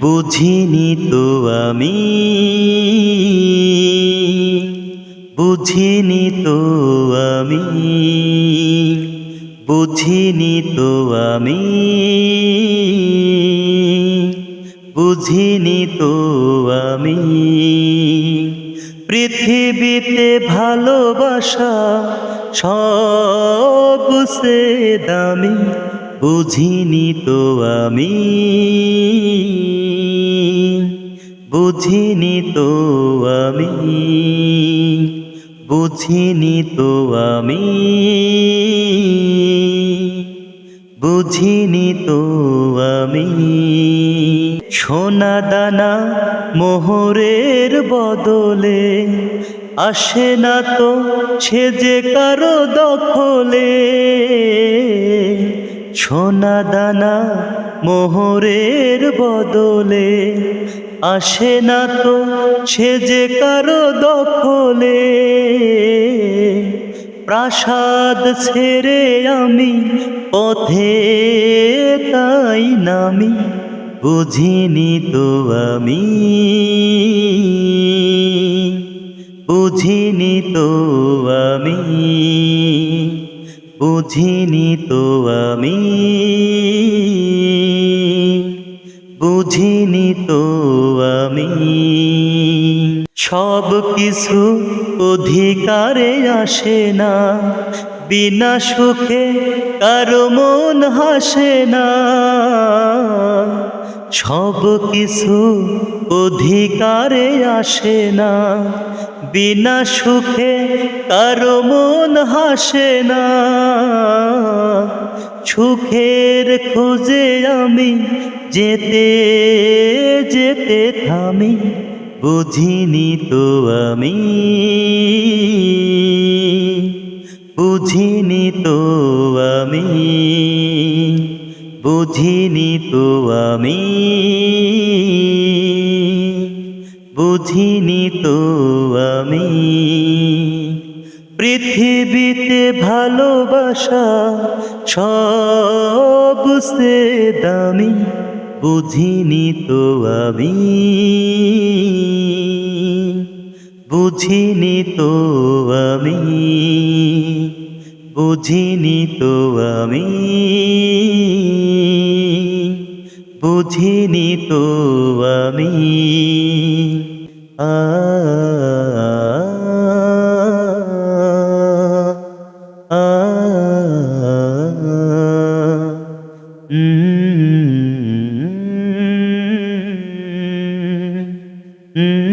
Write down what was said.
বুঝিনি তো আমি। বুঝিনি তো আমি। বুঝিনি তো আমি। বুঝিনি তো আমি। পৃথিবীতে ভালোবাসা সব সে দামি। বুঝিনি তো আমি। বুঝিনি তো আমি, বুঝিনি তো আমি, বুঝিনি তো আমি। সোনা দানা মোহরের বদলে আসে না তো সে যে কারও দখলে। সোনা দানা মোহরের বদলে আসে না তো সে যে কারও দখলে। প্রাসাদ ছেড়ে আমি পথে তাই নামি, বুঝিনি তো আমি। বুঝিনি তো আমি। বুঝিনি তো আমি। বুঝিনি তো আমি। সব কিছু অধিকারে আসে না, বিনা সুখে কারও মন হাসে না। সব কিছু অধিকারে আসে না, বিনা সুখে কারও মন হাসে না। সুখের খোঁজে আমি যেতে যেতে থামি, বুঝিনি তো আমি, বুঝিনি তো আমি, বুঝিনি তো আমি, বুঝিনি তো আমি। পৃথিবীতে ভালোবাসা সব সে দামি, বুঝিনি তো আমি। বুঝিনি তো আমি। বুঝিনি তো আমি। বুঝিনি তো আমি। আ Mm.